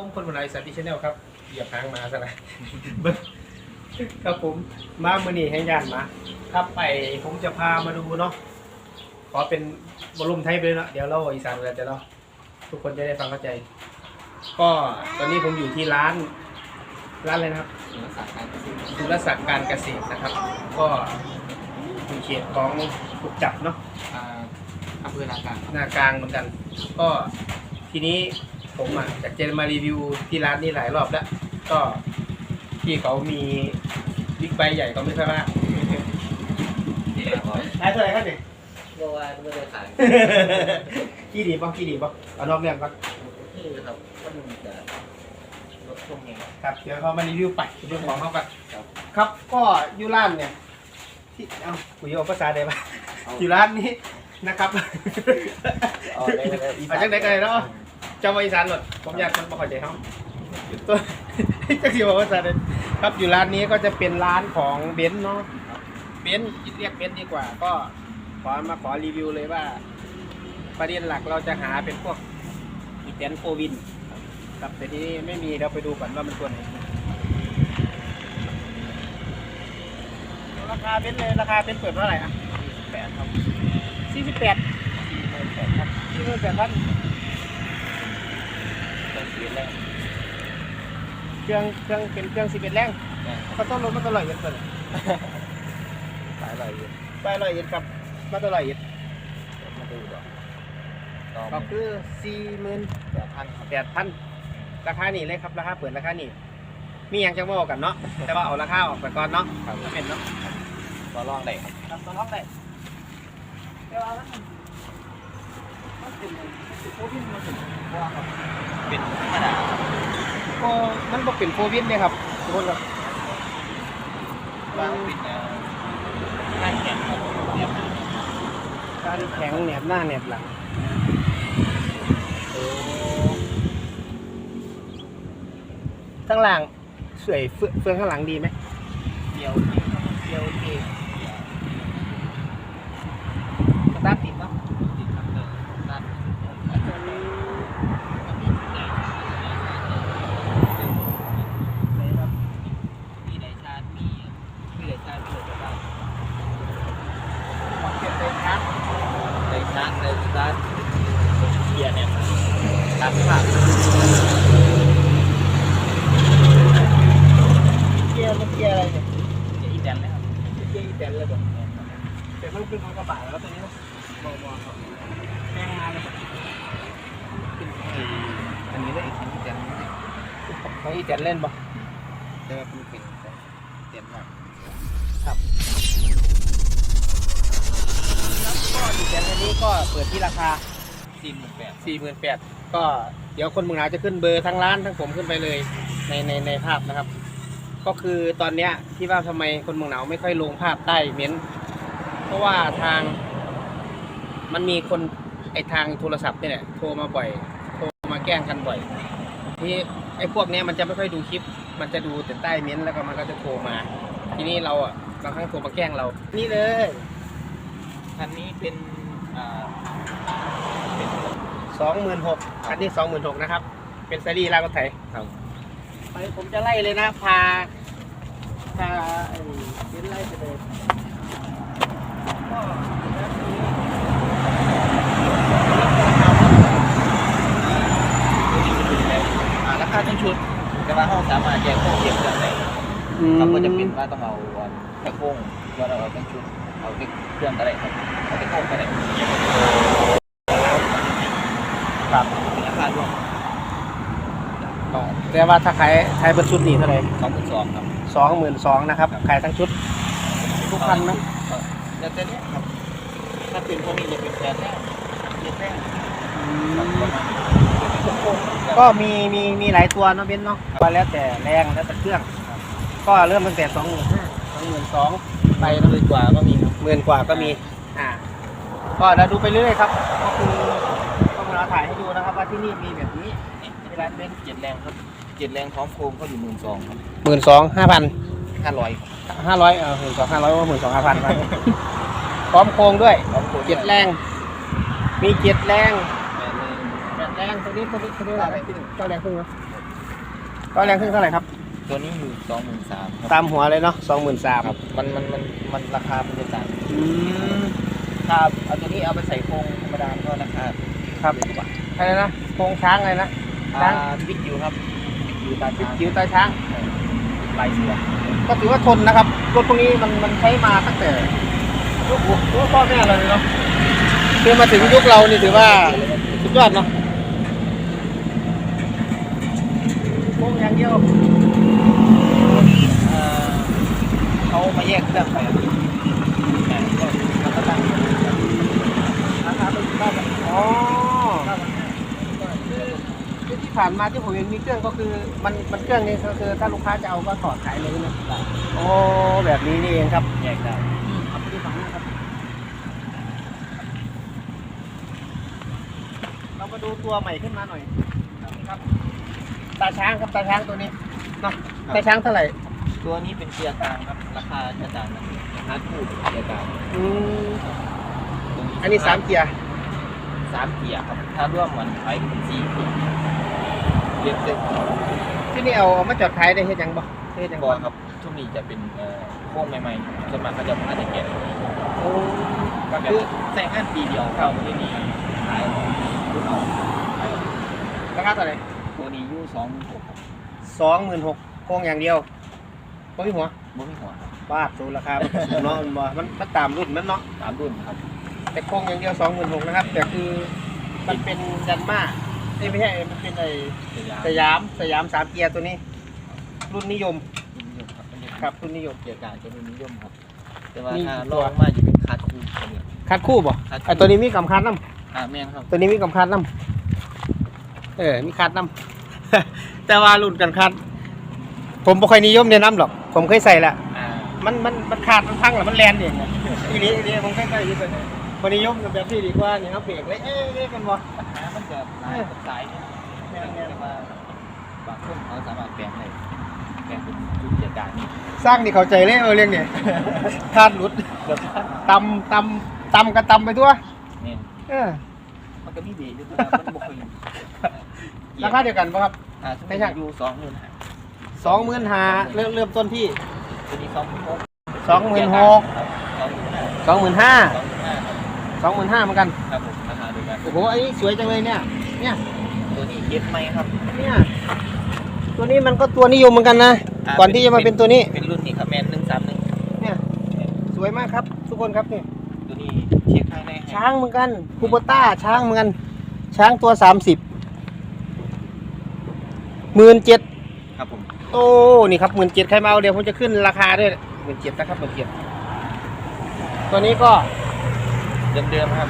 ผมคนบุญไรสันติชแนลครับเหยียบหางมาซะแล้วเบิ่งครับผมมามือนี่ให้ยานมาครับไปผมจะพามาดูเนาะขอเป็นบอลลูมไทยไปเลยเนาะเดี๋ยวเราอีสานกันจะเนาะทุกคนจะได้ฟังเข้าใจ ก็ตอนนี้ผมอยู่ที่ร้านร้านอะไรนะครับรักษาการเกษตรธุรศักดิ์การเกษตรนะครับ ก็อยู่เขตของกุกจับเนาะอ่าอำเภอนากลางครับหน้ากลางเหมือนกัน ก็ทีนี้ ผมอะจากเจนมารีวิวที่ร้านนี้หลายรอบแล้ว ก็ที่เขามีบิ๊กไบค์ใหญ่เขาไม่ค่อยว่าที่มาก่อนขายเท่าไหร่ครับเนี่ยเมื่อวานไม่ได้ขายขี้ดีป่ะขี้ดีป่ะเอานอกเรื่องก่อนนี่ครับก็มันจะลดช่วงเองครับเดี๋ยวเขามารีวิวไปเรื่องของเขากันครับครับก็อยูร้านเนี่ยที่เอาคุยเอาภาษาได้ปะเอาอยู่ร้านนี้นะครับเอาได้ได้อีสานเอาจังไดกันเลยเนาะเจ้ามาอีสานหมดผมอยากคนมาขอใจเขาตัวจะสิบอกว่าสานเลยครับอยู่ร้านนี้ก็จะเป็นร้านของเบนซ์เนาะเบนซ์เรียกเบนซ์ดีกว่า ก็ขอมาขอรีวิวเลยว่า ประเด็นหลักเราจะหาเป็นพวกอีแตนโฟวินครับแต่ที่นี่ไม่มีเราไปดูก่อนว่ามันตัวไหนราคาเบนซ์เลยราคาเบนซ์เปิดเท่าไหร่อะแปดครับสี่สิบแปดที่ไม่แปดครับสี่สิบแปดพัน เป็นสีแรกเครื่องเครื่องเป็นเครื่องสิบเอ็ดแรงนะเขาต้องลดมาตลอดเย็นเลยขายอะไรอยู่ไปลอยเย็นครับมาตลอดเย็นมาดูก่อนต่อก็คือสี่หมื่นแปดพันครับแปดพันราคานี่เลยครับราคาเปิดราคานี่มีอย่างจะบอกกันเนาะแต่ว่าเอาราคาออกไปก่อนเนาะครับถ้าเป็นเนาะต่อรองได้ครับทำตัวท้องได้แต่ว่ามันมันเป็นโควิดมันเป็นว่าครับ เป็นธรรมดาก็มันบ่เป็นโควิดเลยครับทุกคนครับบางปิดอ่าหน้าแข็งครับเนี่ยการแข็งแหนบหน้าแหนบหลังโอ้ข้างหลังสวยเฟืเฟืองข้างหลังดีไหม เดียว เดียวเองสตาร์ทติดเนาะ ติดครับเดินด้าน มีไดชาร์จมีมีไดชาร์จมีไดชาร์จ เปลี่ยนเลยครับ ไดชาร์จไดชาร์จเกียร์เนี่ยตามภาพ เกียร์มันเกียร์อะไรเนี่ย เกียร์อีแตนนะครับ เกียร์อีแตนเลยบ่แต่มันเป็นของกระบะแล้วตัวนี้นะมองมองครับแม่งงานเลย อันนี้ได้อีกทีอีแตน ของอีแตน เล่นบ่แต่ว่าเป็นเป็นเตียนมากครับก็อีแตนอันนี้ก็เปิดที่ราคา สี่หมื่นแปดสี่หมื่นแปดก็เดี๋ยวคนเมืองหนาวจะขึ้นเบอร์ทั้งร้านทั้งผมขึ้นไปเลยในในในภาพนะครับ ก็คือตอนเนี้ยที่ว่าทำไมคนเมืองหนาวไม่ค่อยลงภาพใต้เม้นต์เพราะว่าทาง มันมีคนไอทางโทรศัพท์นี่แหละโทรมาบ่อย โทรมาแกล้งกันบ่อยที่ ไอพวกเนี้ยมันจะไม่ค่อยดูคลิป มันจะดูแต่ใต้เม้นต์แล้วก็มันก็จะโทรมา ทีนี้เราอะบางครั้งโทรมาแกล้งเรา นี่เลยคันนี้เป็นอ่าเป็นสองหมื่นหกอันนี้สองหมื่นหกนะครับ เป็นซีรีส์ลากรถไถครับ ไปผมจะไล่เลยนะ พา พาไอ้เบนซ์ไล่ไปเลยก็แล้วทีนี้อ่ารา คาทั้งชุด แต่ว่าห้องสามารถแยกข้อเทียบกันได้ครับก็จะเป็นว่าต้องเอาตะโค้งว่าเราเอาทั้งชุด เอาที่เครื่องก็ได้ครับเอาที่โค้งก็ได้ครับเป็นราคารวมก็แต่ว่าถ้าขายขายเป็นชุดนี่เท่าไหร่สองหมื่นสองครับสองหมื่นสองนะครับ ขายทั้งชุด ทุกคันนะแล้วแต่เนี้ยครับ ถ้าเป็นพวกนี้จะเป็นแสนแรกเจ็ดแรกครับประมาณนี้ ก็มีมีมีหลายตัวเนาะเบนซ์เนาะว่าแล้วแต่แรงแล้วแต่เครื่อง ก็เริ่มตั้งแต่สองหมื่นห้าสองหมื่นสองไปไปเนาะเลยกว่าก็มีครับหมื่นกว่าก็มี อ่า ก็เราดูไปเรื่อยๆครับก็คือก็มาถ่ายให้ดูนะครับ ว่าที่นี่มีแบบนี้นี่ที่ร้านเป็นเจ็ดแรงครับเจ็ดแรงพร้อมโครงเขาอยู่หมื่นสองครับหมื่นสองห้าพันห้าร้อยห้าร้อยเออหมื่นสองห้าร้อยว่าหมื่นสองห้าพันไปพร้อมโครงด้วยพร้อมโครงเจ็ดแรง มีเจ็ดแรง แปดแรงแปดแรงตัวนี้ตัวนี้ตัวนี้อะไรเจ้าแรงครึ่งเนาะสร้อยแรงครึ่งเท่าไหร่ครับ ตัวนี้อยู่สองหมื่นสามครับตามหัวเลยเนาะสองหมื่นสามครับมันมันมันมันราคามันจะต่างอืมถ้าเอาตัวนี้เอาไปใส่โครงธรรมดาก็ราคาครับเยอะกว่าอะไรนะโครงช้างอะไรนะอ่าบิ๊กยูครับบิ๊กยูตาช้างจิ๋วตาช้างลายเสือก็ถือว่าทนนะครับรถพวกนี้มันมันใช้มาตั้งแต่ยุคยุคพ่อแม่เราเลยเนาะคือมาถึงยุคเรานี่ถือว่าสุดยอดเนาะโค้ง อย่างเดียวตัวนี้เอ่อเขามาแยกเครื่องไปครับแต่ก็มันก็ตั้งราคาเป็นเก้าพันอ๋อเก้าพันห้าคือที่ผ่านมาที่ผมเห็นมีเครื่องก็คือมันมันเครื่องนี้ก็คือถ้าลูกค้าจะเอาก็ถอดขายเลยนะโอ้แบบนี้นี่เองครับแยกได้เอาไปดูฝั่งนี้ครับเรามาดูตัวใหม่ขึ้นมาหน่อยนี่ครับ ตาช้างครับตาช้างตัวนี้เนาะตาช้างเท่าไหร่ตัวนี้เป็นเกียร์กลางครับ ราคาจะต่างกันราคาคู่เป็นเกียร์กลางอืมตัวอันนี้สามเกียร์สามเกียร์ครับ ถ้าร่วมเหมือนไฟเป็นสี่เกียร์เรียบเต็มที่นี่เอาเอามาจอดขายได้เฮ็ดหยังบ่เฮ็ดหยังบอครับช่วงนี้จะเป็นเอ่อโค้งใหม่ๆส่วนมากเขาจะมาแต่เกียร์โอ้ก็คือใส่งานปีเดียวเข้าที่นี่ขายรุ่นเอาขายราคาเท่าไหร่ ตัวนี้อยู่สองหกสองหมื่นหกโค้งอย่างเดียวโค้งที่หัวบ่มีหัวครับบาทสูราคามันสูงเนาะมันบ่มันมันตามรุ่นมันเนาะสามรุ่นครับแต่โค้งอย่างเดียวสองหมื่นหกนะครับแต่คือมันเป็นยันมาเอ้ยไม่ใช่มันเป็นไอสยามสยามสยามสามเกียร์ตัวนี้ รุ่นนิยมรุ่นนิยมครับรุ่นนิยมครับรุ่นนิยม เกียร์กลางจะรุ่นนิยมครับ แต่ว่ามีถ้ากี่ลตัว องมาจะเป็นคาร์ดคูลตัวนี้คัดคู่บ่คัดคู่ไอตัวนี้มีกำคัดน้อ่าแม่นครับำตัวนี้มีกำคัดน้ำ เออมีคัดน้ำ แต่ว่ารุ่นกันคัด ผมบ่ค่อยนิยมเนี่ยน้ำหรอก ผมเคยใส่ละอ่ามันมันมันขาดมันพังหรือมันแลนเองอะทีนี้ทีนี้ผมเคยใส่ที่ตัวนี้คนนิยมแบบที่ดีกว่าเนี่ยครับเบรกเลยเอ๊ะเอ๊ะกันบ่ปัญหามันจะหลายกับสายเนี่ยแม่นแม่นว่าบางคนเขาสามารถแปลงได้แปลงเป็นชุดเกียร์กลางนี่สร้างนี่เข้าใจเลยเออเรื่องเนี่ยคาดหลุดเกือบทันตำตำตำกันตำไปทั่วเนี่ยเออมันก็มีดีอยู่แต่มันบ่เคย ราคาเดียวกันป่ะครับ อ่าไม่ใช่ อยู่สองหมื่นห้าสองหมื่นหาเริ่มเริ่มต้นที่ตัวนี้สองหมื่นหกสองหมื่นหกสองหมื่นห้าสองหมื่นห้าสองหมื่นห้าครับสองหมื่นห้าเหมือนกันครับผมราคาเดียวกันโอ้โหอันนี้สวยจังเลยเนี่ย เนี่ยตัวนี้เย็บไหมครับเนี่ยตัวนี้มันก็ตัวนิยมเหมือนกันนะก่อนที่จะมาเป็นตัวนี้เป็นรุ่นนี้ครับแมนหนึ่งสามหนึ่งเนี่ยสวยมากครับ ทุกคนครับเนี่ยตัวนี้เช็คภายในให้ช้างเหมือนกันคูโบต้าช้างเหมือนกัน ช้างตัวสามสิบ หมื่นเจ็ดครับผมโอ้นี่ครับหมื่นเจ็ดใครมาเอาเดี๋ยวผมจะขึ้นราคาด้วยหมื่นเจ็ดนะครับหมื่นเจ็ดตัวนี้ก็เดิมๆครับ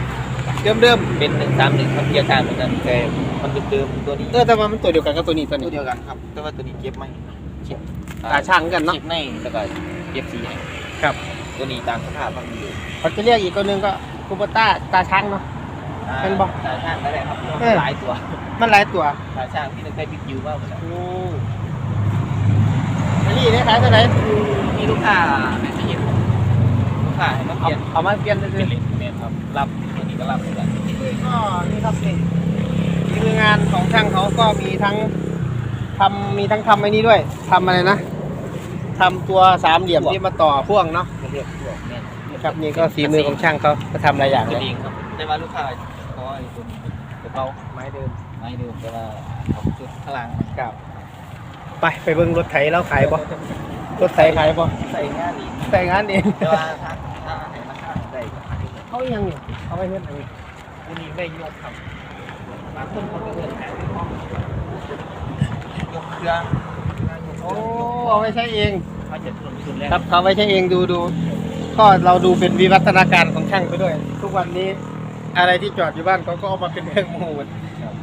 เดิมเดิมเป็นหนึ่งสามหนึ่งครับเกียร์กลางเหมือนกันแต่มันเดิมๆตัวนี้ๆเออแต่ว่ามันตัวเดียวกันกับตัวนี้ตัวตัวนี้เดียวกันครับ แต่ว่าตัวนี้เก็บไหมเก็บตาช่างเหมือนกันเนาะ เก็บในแล้วก็เก็บสีให้ครับ ตัวนี้ตามสภาพมันอยู่เขาจะเรียกอีกตัวหนึงก็คูโบต้าตาช้างเนาะ เป็นบ่ตาช่างก็ได้ครับเออหลายตัว มันหลายตัวตาช่างที่นึกได้บิ๊กยูมากเลยโอ้อันนี้ได้ขายเท่าไหร่มีลูกค้าในจะเห็นลูกค้าให้มาเปเอาลี่ยนเอามาเปลี่ยนเลยเป็นเลนส์เมนครับรับตัวนี้ก็รับเหมือนกันก็นี่ครับนี่ทีมงานของช่างเขาก็มีทั้งทำมีทั้งทำไอ้นี้ด้วยทำอะไรนะทำตัวสามเหลี่ยมที่มาต่อพ่วงเนาะไม่เรียกพวกเมนนะครับนี่ก็ฝีมือของช่างเขาก็ทำหลายอย่างตัเลวยเองครับแต่ว่าลูกค้าเพราะว่าไอ้ตัวนี้ตัวเก่าไม้เดิม ไม่เดิมแต่ว่าเอาชุดพลังครับไปไปเบิ่งรถไถแล้วขายบ่รถไถขายบ่ใส่งานอีกแต่งงานเองแต่ว่าถ้าถ้าให้ราคาได้ก็ขายได้เขายังนี่เอาไปเฮ็ดอะไรตัวนี้ไม่ยกครับบางคนเขาก็เดินหาที่ห้องยกเครื่องโอ้เอาไปใช้เองเขาจะถนนสุดแล้วครับเขาไว้ใช้เองดูดูก็เราดูเป็นวิวัฒนาการของช่างไปด้วย ทุกวันนี้อะไรที่จอดอยู่บ้านเขาก็เอามาเป็นเครื่องมือหมด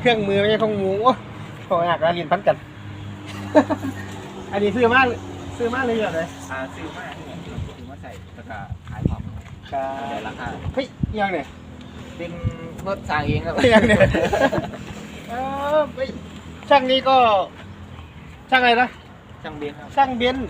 เครื่องมือไม่ใช่ของหมูโอ้โหหักแล้วลินพันกัน อันนี้ซื้อมาซื้อมาเลยเหรอเลยอ่าซื้อมาเนี่ยซื้อมาใส่แล้วก็ขายพร้อมกาได้ราคาเฮ้ยยังเนี่ยเป็นรถสร้างเองครับยังเนี่ยเออเฮ้ยช่างนี้ก็ ช่างอะไรนะช่างเบนครับช่างเบนซ์